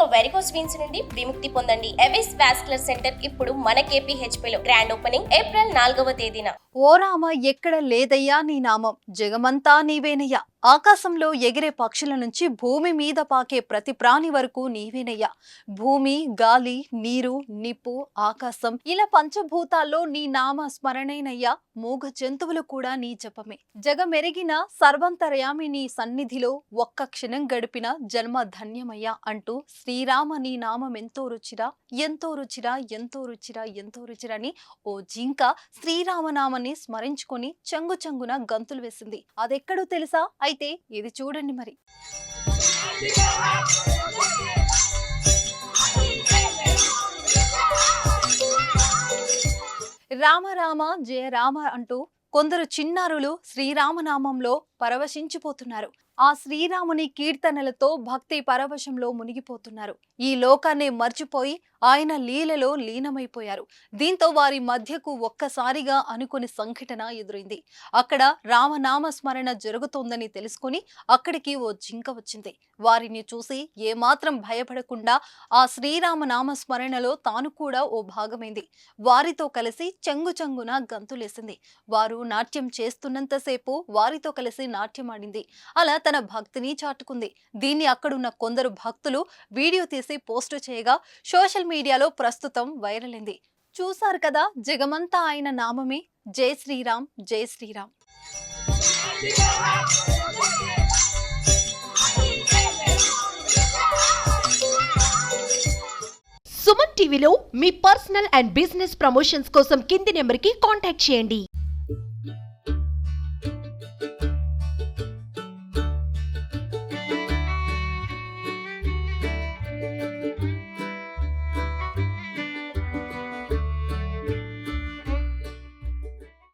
ఇక varicose veins నుండి విముక్తి పొందండి. ఎవిస్ వాస్కులర్ సెంటర్ ఇప్పుడు మన KPHP లో గ్రాండ్ ఓపెనింగ్ ఏప్రిల్ నాలుగవ తేదీన. ఓ రామ ఎక్కడ లేదయ్యా నీ నామం? జగమంతా నీవేనయ్యా. ఆకాశంలో ఎగిరే పక్షుల నుంచి భూమి మీద పాకే ప్రతి ప్రాణి వరకు నీవేనయ్యా. భూమి గాలి నీరు నిప్పు ఆకాశం ఇలా పంచభూతాల్లో నీ నామ స్మరణేనయ్యా మూగ జంతువులు కూడా నీ జపమే. జగమెరిగిన సర్వంతరయామి నీ సన్నిధిలో ఒక్క క్షణం గడిపిన జన్మ ధన్యమయ్యా అంటూ శ్రీరామ నీ నామం ఎంతో రుచిరా ఎంతో రుచిరా ఎంతో రుచిరా ఎంతో రుచిరని ఓ జింక శ్రీరామనామాన్ని స్మరించుకొని చెంగు చెంగున గంతులు వేసింది. అదెక్కడో తెలుసా? అయితే ఇది చూడండి మరి. రామ రామ జయ రామ అంటూ కొందరు చిన్నారులు శ్రీరామనామంలో పరవశించిపోతున్నారు. ఆ శ్రీరాముని కీర్తనలతో భక్తి పరవశంలో మునిగిపోతున్నారు. ఈ లోకాన్ని మర్చిపోయి ఆయన లీలలో లీనమైపోయారు. దీంతో వారి మధ్యకు ఒక్కసారిగా అనుకుని సంఘటన ఎదురైంది. అక్కడ రామనామ స్మరణ జరుగుతోందని తెలుసుకుని అక్కడికి ఓ జింక వచ్చింది. వారిని చూసి ఏమాత్రం భయపడకుండా ఆ శ్రీరామ నామ స్మరణలో తాను కూడా ఓ భాగమైంది. వారితో కలిసి చెంగు చెంగున గంతులేసింది. వారు నాట్యం చేస్తున్నంతసేపు వారితో కలిసి నాట్యమాడింది అలా తన భక్తిని చాటుకుంది. దీన్ని అక్కడున్న కొందరు భక్తులు వీడియో తీసి పోస్టు చేయగా సోషల్ మీడియాలో ప్రస్తుతం వైరల్ అయింది. చూశారు కదా జగమంతా ఆయన నామమే. జై శ్రీరామ్ జై శ్రీరామ్. సుమన్ టీవీలో మీ పర్సనల్ అండ్ బిజినెస్ ప్రమోషన్స్ కోసం కింది నెంబర్కి కాంటాక్ట్ చేయండి.